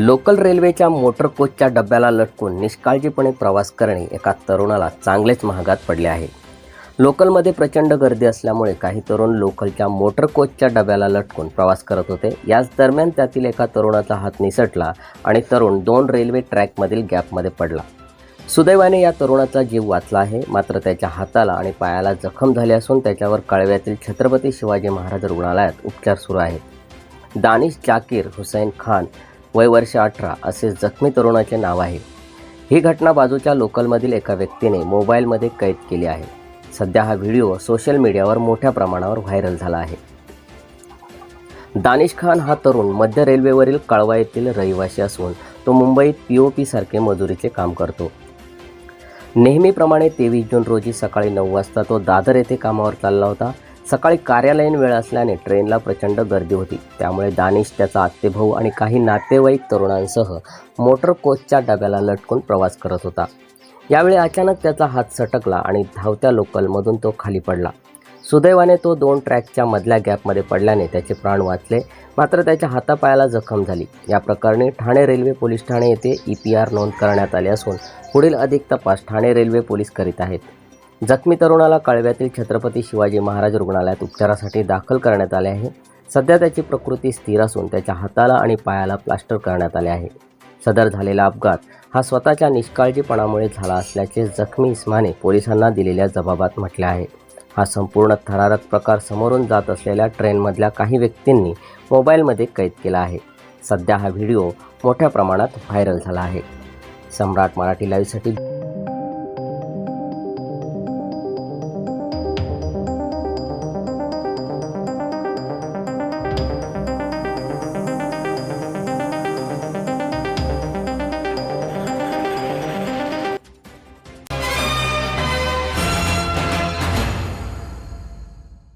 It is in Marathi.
लोकल रेल्वेच्या मोटर कोचच्या डब्याला लटकून निष्काळजीपणे प्रवास करणे एका तरुणाला चांगलेच महागात पडले आहे. लोकलमध्ये प्रचंड गर्दी असल्यामुळे काही तरुण लोकलच्या मोटर कोचच्या डब्याला लटकून प्रवास करत होते. याच दरम्यान त्यातील एका तरुणाचा हात निसटला आणि तरुण दोन रेल्वे ट्रॅकमधील गॅपमध्ये पडला. सुदैवाने या तरुणाचा जीव वाचला आहे. मात्र त्याच्या हाताला आणि पायाला जखम झाली असून त्याच्यावर कळव्यातील छत्रपती शिवाजी महाराज रुग्णालयात उपचार सुरू आहेत. दानिश जाकीर हुसैन खान वय वर्ष अठरा असे जखमी तरुणाचे नाव आहे. ही घटना बाजूच्या लोकलमधील एका व्यक्तीने मोबाईलमध्ये कैद केली आहे. सध्या हा व्हिडिओ सोशल मीडियावर मोठ्या प्रमाणावर व्हायरल झाला आहे. दानिश खान हा तरुण मध्य रेल्वेवरील कळवा येथील रहिवासी असून तो मुंबईत पी ओ पीसारखे मजुरीचे काम करतो. नेहमीप्रमाणे तेवीस जून रोजी सकाळी नऊ वाजता तो दादर येथे कामावर चालला होता. सकाळी कार्यालयीन वेळ असल्याने ट्रेनला प्रचंड गर्दी होती. त्यामुळे दानिश त्याचा आत्तेभाऊ आणि काही नातेवाईक तरुणांसह मोटर कोचच्या डब्याला लटकून प्रवास करत होता. यावेळी अचानक त्याचा हात सटकला आणि धावत्या लोकलमधून तो खाली पडला. सुदैवाने तो दोन ट्रॅकच्या मधल्या गॅपमध्ये पडल्याने त्याचे प्राण वाचले मात्र त्याच्या हातापायाला जखम झाली. या प्रकरणी ठाणे रेल्वे पोलीस ठाणे येथे ई पी आर नोंद करण्यात आली असून पुढील अधिक तपास ठाणे रेल्वे पोलीस करीत आहेत. जखमी तरुणाला कळव्यातील छत्रपती शिवाजी महाराज रुग्णालयात उपचारासाठी दाखल करण्यात आले आहे. सध्या त्याची प्रकृती स्थिर असून त्याच्या हाताला आणि पायाला प्लास्टर करण्यात आले आहे. सदर झालेला अपघात हा स्वतःच्या निष्काळजीपणामुळे झाला असल्याचे जखमी इस्माने पोलिसांना दिलेल्या जबाबात म्हटले आहे. हा संपूर्ण थरारक प्रकार समोरून जात असलेल्या ट्रेनमधल्या काही व्यक्तींनी मोबाईलमध्ये कैद केला आहे. सध्या हा व्हिडिओ मोठ्या प्रमाणात व्हायरल झाला आहे. सम्राट मराठी लाईव्हसाठी